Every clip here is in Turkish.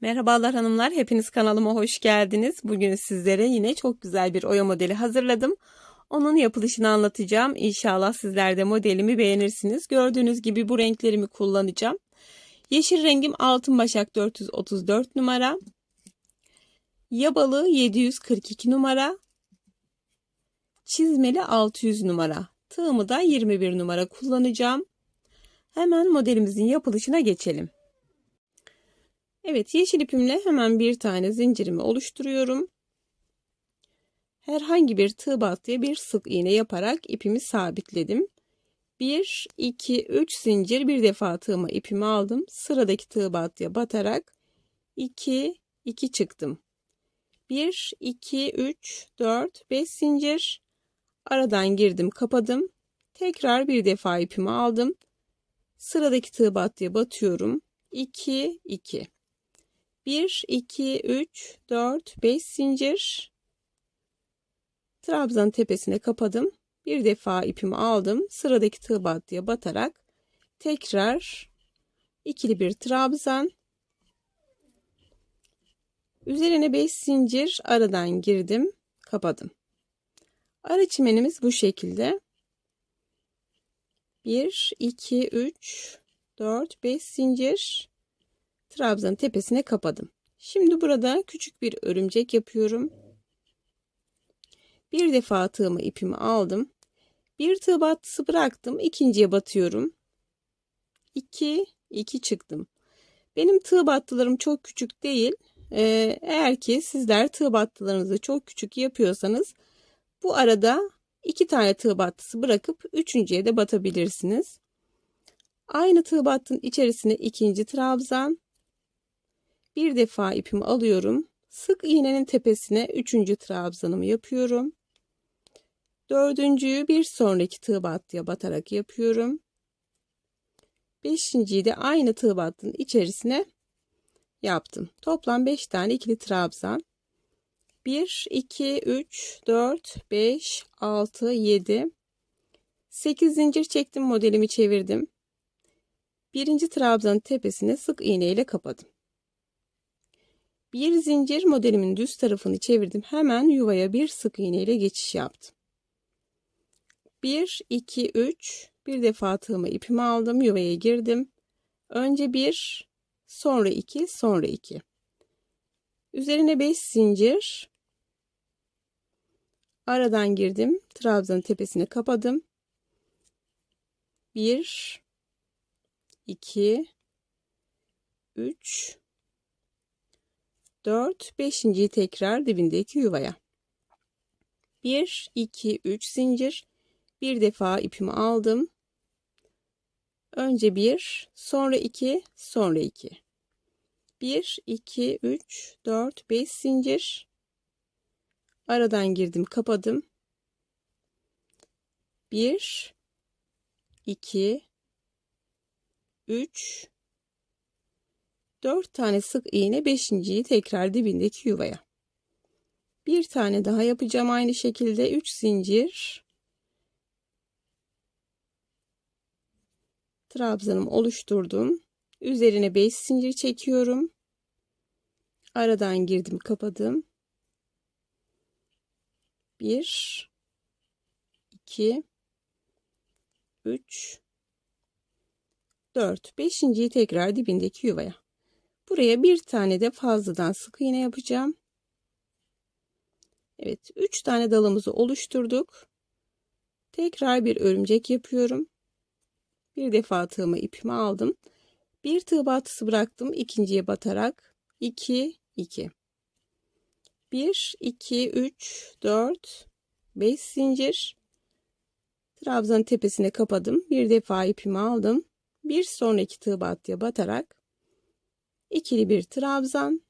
Merhabalar hanımlar, hepiniz kanalıma hoş geldiniz. Bugün sizlere yine çok güzel bir oya modeli hazırladım. Onun yapılışını anlatacağım. İnşallah sizler de modelimi beğenirsiniz. Gördüğünüz gibi bu renklerimi kullanacağım. Yeşil rengim altın başak 434 numara. Yabalı 742 numara. Çizmeli 600 numara. Tığımı da 21 numara kullanacağım. Hemen modelimizin yapılışına geçelim. Evet yeşil ipimle hemen bir tane zincirimi oluşturuyorum. Herhangi bir tığ battıya bir sık iğne yaparak ipimi sabitledim. 1, 2, 3 zincir bir defa tığıma ipimi aldım. Sıradaki tığ battıya batarak 2, 2 çıktım. 1, 2, 3, 4, 5 zincir. Aradan girdim kapadım. Tekrar bir defa ipimi aldım. Sıradaki tığ battıya batıyorum. 2, 2. 1, 2, 3, 4, 5 zincir. Trabzan tepesine kapadım. Bir defa ipimi aldım. Sıradaki tığ battıya batarak tekrar ikili bir trabzan. Üzerine 5 zincir aradan girdim. Kapadım. Ara çimenimiz bu şekilde. 1, 2, 3, 4, 5 zincir trabzanın tepesine kapadım. Şimdi burada küçük bir örümcek yapıyorum. Bir defa tığımı ipimi aldım. Bir tığ battısı bıraktım. ikinciye batıyorum. 2 2 çıktım. Benim tığ battılarım çok küçük değil. Ee, eğer ki sizler tığ battılarınızı çok küçük yapıyorsanız bu arada iki tane tığ battısı bırakıp üçüncüye de batabilirsiniz. Aynı tığ battının içerisine ikinci trabzan, bir defa ipimi alıyorum. Sık iğnenin tepesine üçüncü trabzanımı yapıyorum. Dördüncüyü bir sonraki tığ battıya batarak yapıyorum. Beşinciyi de aynı tığ battının içerisine yaptım. Toplam 5 tane ikili trabzan. 1, 2, 3, 4, 5, 6, 7, 8 zincir çektim modelimi çevirdim. Birinci trabzanın tepesine sık iğne ile kapadım. Bir zincir modelimin düz tarafını çevirdim. Hemen yuvaya bir sık iğne ile geçiş yaptım. 1, 2, 3. Bir defa tığımı ipimi aldım. Yuvaya girdim. Önce 1, sonra 2, sonra 2. Üzerine 5 zincir. Aradan girdim. Trabzanın tepesine kapadım. 1, 2, 3, 4, 5.yi tekrar dibindeki yuvaya. 1, 2, 3 zincir. Bir defa ipimi aldım. Önce 1, sonra 2, sonra 2. 1, 2, 3, 4, 5 zincir. Aradan girdim, kapadım. 1, 2, 3, 4 tane sık iğne 5.yi tekrar dibindeki yuvaya. Bir tane daha yapacağım aynı şekilde 3 zincir. Trabzanımı oluşturdum. Üzerine 5 zincir çekiyorum. Aradan girdim, kapadım. 1 2 3 4 5.yi tekrar dibindeki yuvaya. Buraya bir tane de fazladan sık iğne yapacağım. Evet, 3 tane dalımızı oluşturduk. Tekrar bir örümcek yapıyorum. Bir defa tığımı ipimi aldım. Bir tığ batısı bıraktım. ikinciye batarak 2 2 1 2 3 4 5 zincir trabzanın tepesine kapadım. Bir defa ipimi aldım. Bir sonraki tığ battıya batarak ikili bir trabzan.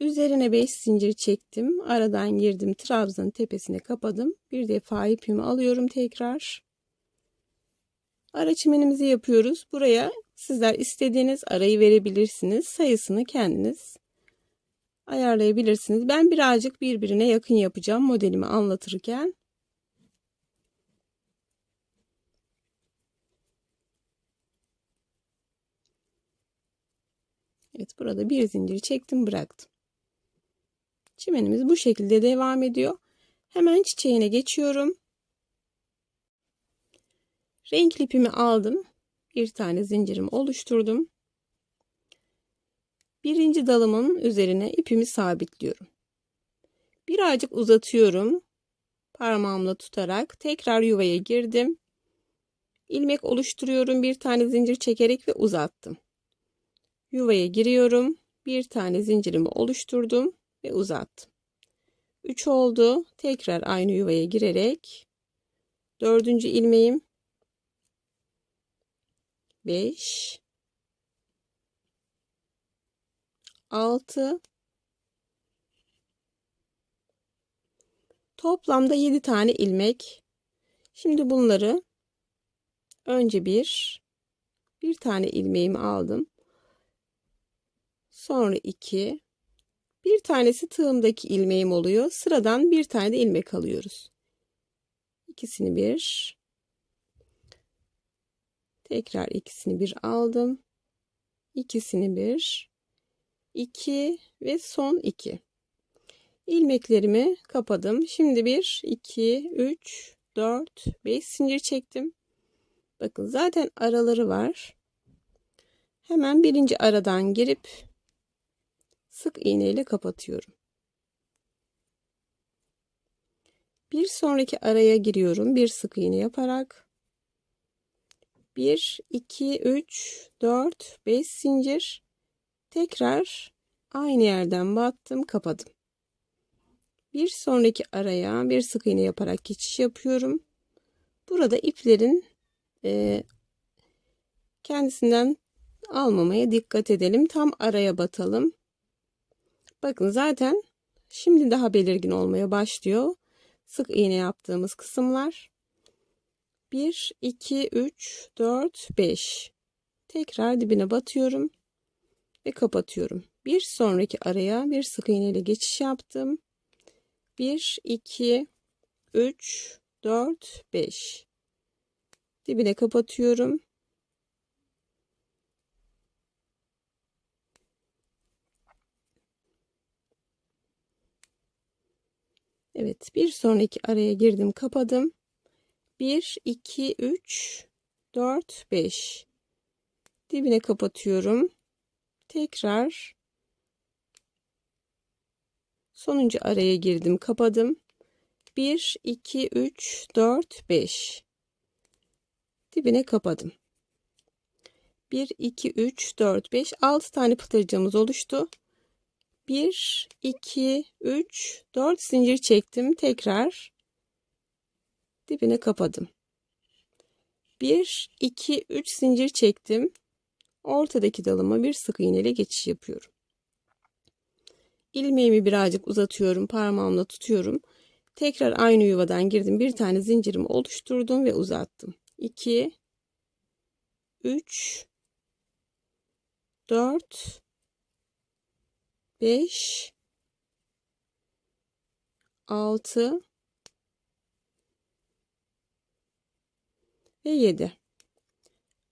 Üzerine 5 zincir çektim. Aradan girdim trabzanın tepesine kapadım. Bir defa ipimi alıyorum tekrar. Ara çimenimizi yapıyoruz. Buraya sizler istediğiniz arayı verebilirsiniz. Sayısını kendiniz ayarlayabilirsiniz. Ben birazcık birbirine yakın yapacağım modelimi anlatırken Evet burada bir zincir çektim bıraktım. Çimenimiz bu şekilde devam ediyor. Hemen çiçeğine geçiyorum. Renkli ipimi aldım. Bir tane zincirimi oluşturdum. Birinci dalımın üzerine ipimi sabitliyorum. Birazcık uzatıyorum. Parmağımla tutarak tekrar yuvaya girdim. İlmek oluşturuyorum. Bir tane zincir çekerek ve uzattım. Yuvaya giriyorum. Bir tane zincirimi oluşturdum ve uzattım. 3 oldu. Tekrar aynı yuvaya girerek dördüncü ilmeğim 5 6 Toplamda 7 tane ilmek. Şimdi bunları önce bir bir tane ilmeğimi aldım. Sonra iki bir tanesi tığımdaki ilmeğim oluyor. Sıradan bir tane de ilmek alıyoruz. İkisini bir tekrar ikisini bir aldım. İkisini bir iki ve son iki ilmeklerimi kapadım. Şimdi 1, 2, 3, 4, 5 zincir çektim. Bakın zaten araları var. Hemen birinci aradan girip sık iğne ile kapatıyorum. Bir sonraki araya giriyorum. Bir sık iğne yaparak 1, 2, 3, 4, 5 zincir tekrar aynı yerden battım kapadım. Bir sonraki araya bir sık iğne yaparak geçiş yapıyorum. Burada iplerin e, kendisinden almamaya dikkat edelim. Tam araya batalım. Bakın zaten şimdi daha belirgin olmaya başlıyor. Sık iğne yaptığımız kısımlar. 1, 2, 3, 4, 5. Tekrar dibine batıyorum ve kapatıyorum. Bir sonraki araya bir sık iğne ile geçiş yaptım. 1, 2, 3, 4, 5. Dibine kapatıyorum. Evet bir sonraki araya girdim kapadım. 1, 2, 3, 4, 5. Dibine kapatıyorum. Tekrar Sonuncu araya girdim, kapadım. 1 2 3 4 5. Dibine kapadım. 1 2 3 4 5 6 tane pıtırcığımız oluştu. 1 2 3 4 zincir çektim. Tekrar dibine kapadım. 1 2 3 zincir çektim. Ortadaki dalıma bir sık iğne geçiş yapıyorum. İlmeğimi birazcık uzatıyorum. Parmağımla tutuyorum. Tekrar aynı yuvadan girdim. Bir tane zincirimi oluşturdum ve uzattım. 2 3 4 5 6 ve 7.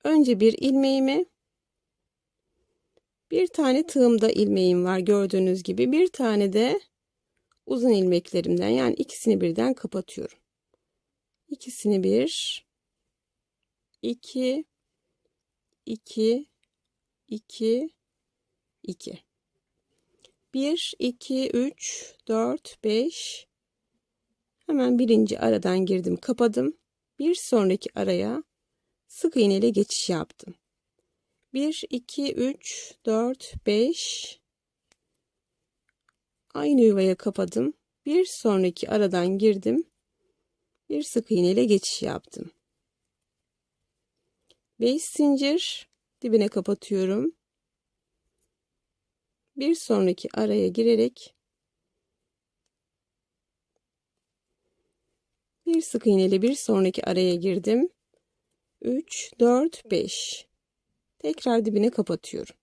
Önce bir ilmeğimi bir tane tığımda ilmeğim var gördüğünüz gibi. Bir tane de uzun ilmeklerimden yani ikisini birden kapatıyorum. İkisini bir, iki, iki, iki, iki. Bir, iki, üç, dört, beş. Hemen birinci aradan girdim, kapadım. Bir sonraki araya sık iğne ile geçiş yaptım. 1, 2, 3, 4, 5. Aynı yuvaya kapadım. Bir sonraki aradan girdim. Bir sık iğne ile geçiş yaptım. 5 zincir dibine kapatıyorum. Bir sonraki araya girerek bir sık iğne ile bir sonraki araya girdim. 3 4 5 Tekrar dibine kapatıyorum.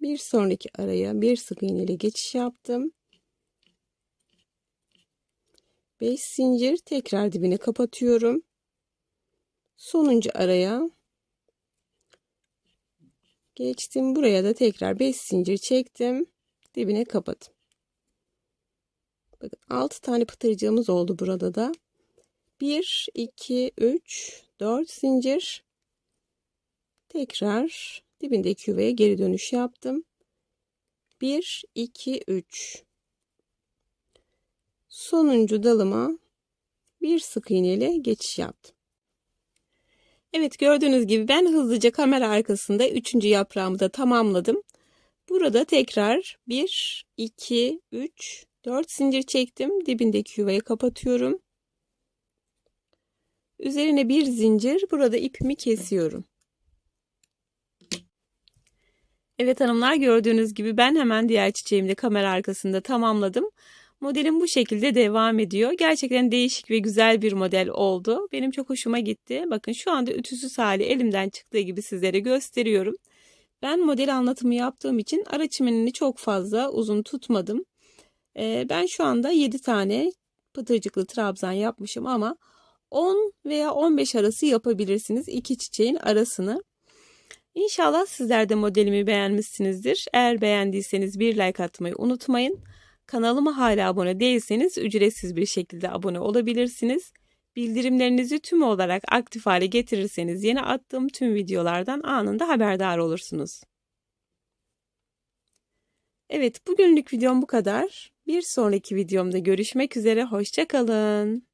Bir sonraki araya bir sık iğne ile geçiş yaptım. 5 zincir tekrar dibine kapatıyorum. Sonuncu araya Geçtim buraya da tekrar 5 zincir çektim. Dibine kapadım. Bakın 6 tane pıtırcığımız oldu burada da. 1, 2, 3, 4 zincir. Tekrar dibindeki yuvaya geri dönüş yaptım. 1, 2, 3. Sonuncu dalıma bir sık iğneyle geçiş yaptım. Evet gördüğünüz gibi ben hızlıca kamera arkasında üçüncü yaprağımı da tamamladım. Burada tekrar 1, 2, 3, 4 zincir çektim. Dibindeki yuvayı kapatıyorum. Üzerine bir zincir burada ipimi kesiyorum. Evet hanımlar gördüğünüz gibi ben hemen diğer çiçeğimi de kamera arkasında tamamladım. Modelim bu şekilde devam ediyor. Gerçekten değişik ve güzel bir model oldu. Benim çok hoşuma gitti. Bakın şu anda ütüsüz hali elimden çıktığı gibi sizlere gösteriyorum. Ben model anlatımı yaptığım için ara çimenini çok fazla uzun tutmadım. Ee, ben şu anda 7 tane pıtırcıklı trabzan yapmışım ama 10 veya 15 arası yapabilirsiniz iki çiçeğin arasını. İnşallah sizler de modelimi beğenmişsinizdir. Eğer beğendiyseniz bir like atmayı unutmayın. Kanalıma hala abone değilseniz ücretsiz bir şekilde abone olabilirsiniz. Bildirimlerinizi tüm olarak aktif hale getirirseniz yeni attığım tüm videolardan anında haberdar olursunuz. Evet bugünlük videom bu kadar. Bir sonraki videomda görüşmek üzere. Hoşçakalın.